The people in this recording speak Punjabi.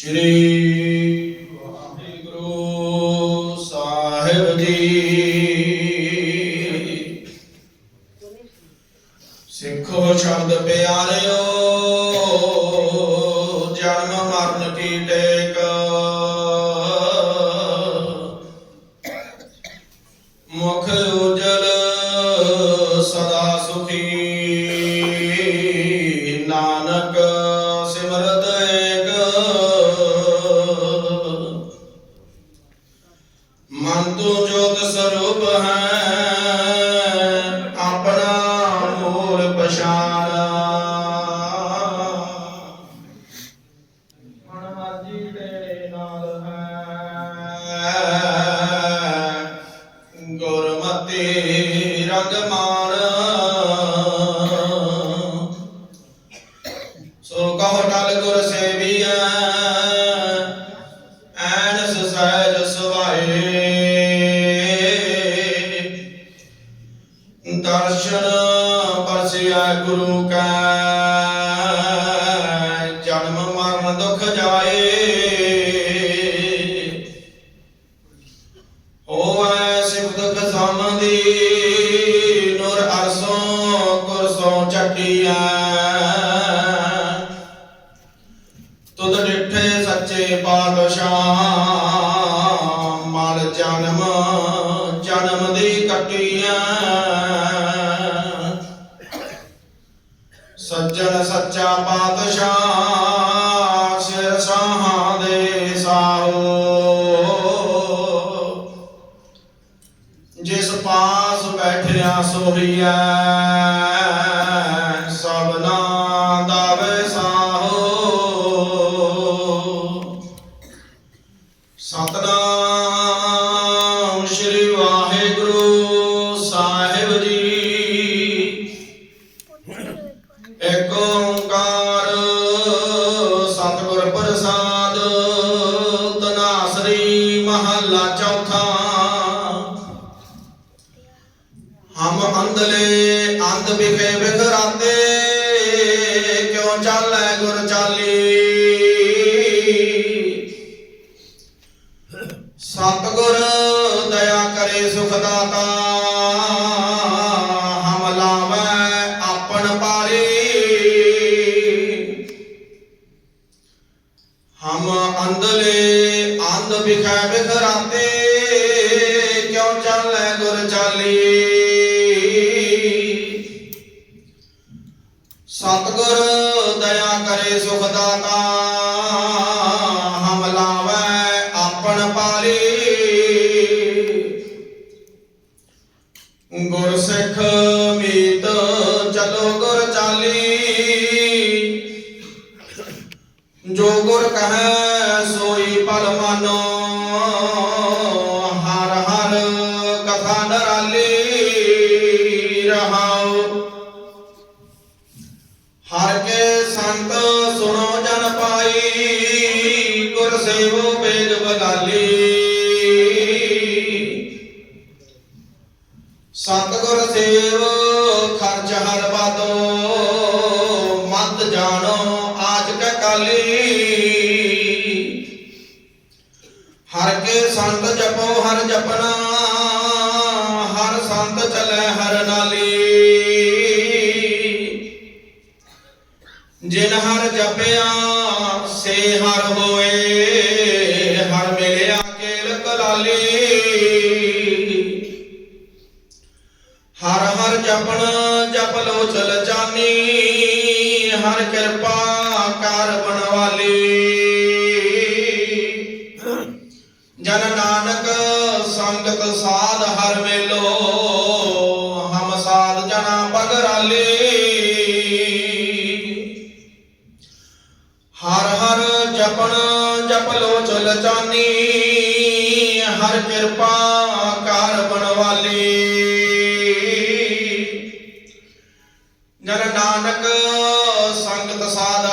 ਸ਼੍ਰੀ ਵਾਹਿਗੁਰੂ ਸਾਹਿਬ ਜੀ। ਸਿੱਖੋ ਸ਼ਬਦ ਪਿਆਰਿਓ, ਜਨਮ ਮਰਨ ਕੀ ਟੇਕ। ਮੁਖ ਉਜਲ ਸਦਾ ਸੁਖੀ। ਮਨ ਤੂੰ ਸਰੂਪ ਹੈ ਆਪਣਾ ਮੂਲ ਪਛਾਨ ਮਨ ਮਰਜ਼ੀ ਤੇਰੇ ਨਾਲ ਹੈ। ਗੁਰਮਤਿ ਰੰਗ ਗੁਰੂ ਕੈ, ਜਨਮ ਮਰਨ ਦੁਖ ਜਾਏ। ਹੋਵੈ ਸਿਫਤ ਖਜ਼ਾਨ ਦੀ, ਨੂਰ ਅਰਸੋਂ ਕੁਰਸੋਂ ਚੱਕੀਐ ਤੁਧ ਡਿਠੇ ਸੱਚੇ ਪਾਤਸ਼ਾਹ। ਸੱਜਣ ਸੱਚਾ ਪਾਤਸ਼ਾਹ ਸਿਰ ਸਾਹਾਂ ਦੇ ਸਾਹੋ। ਜਿਸ ਪਾਸ ਬੈਠਿਆ ਸੋਹੀਐ ਕਿਉ ਚਾਲੈ ਗੁਰ ਚਾਲੀ ਸਤਿਗੁਰ ਦਇਆ ਕਰੇ ਸੁਖ ਦਾਤਾ, ਹਮ ਲਾਵੈ ਆਪਣ ਪਾਰੀ ਹਮ ਅੰਧਲੇ ਅੰਧ ਬਿਖੈ ਵਿਖਰਾਤੇ ਕਿਉ ਚਾਲੈ ਗੁਰ ਚਾਲੀ ਸਤਿਗੁਰ ਦਇਆ ਕਰੇ ਸੁਖ ਦਾਤਾ, ਹਮ ਲਾਵੈ ਆਪਣ ਪਾਲੀ। ਗੁਰ ਸਿੱਖ ਮੀਤ ਚਲੋ ਗੁਰ ਚਾਲੀ। ਜੋ ਗੁਰ ਕਹੈ ਸੋਈ ਪਲ ਮਾਨੋ, ਹਰ ਹਰ ਕਥਾ ਨਰਾਲੀ ਰਹਾਉ। ਹਰ ਕੇ ਸੰਤ ਸੁਣੋ ਜਨ ਪਾਈ, ਗੁਰ ਸੇਵੋ ਬੇਦ ਬਗਾਲੀ। ਸਤਿਗੁਰ ਸੇਵ, ਖਰਚ ਹਰ ਬਾਦੋ ਮਤ ਜਾਣੋ ਆਜ ਕੈ ਕਾਲੀ। ਹਰ ਕੇ ਸੰਤ ਜਪੋ, ਹਰ ਜਪਣਾ, ਹਰ ਸੰਤ ਚਲੇ ਹਰ ਹਰ ਸੇ ਹਰ ਹੋਏ, ਹਰ ਮਿਲਿਆ ਕੇਲ ਕਲਾਲੀ। ਹਰ ਹਰ ਜਪਣ, ਜਪ ਲੋ ਚਲ ਜਾਨੀ ਹਰ ਕਿਰਪਾ ਕਰ ਬਣਵਾਲੀ ਜਨ ਨਾਨਕ ਸੰਗਤ ਸਾਧ ਹਰ ਮੇਲੋ ਹਰ ਜਪਣ ਜਪ ਲੋ ਚਲ ਚਾਨੀ ਹਰ ਕਿਰਪਾ ਕਰ ਬਣਵਾਲੀ ਜਨ ਨਾਨਕ ਸੰਗਤ ਸਾਧ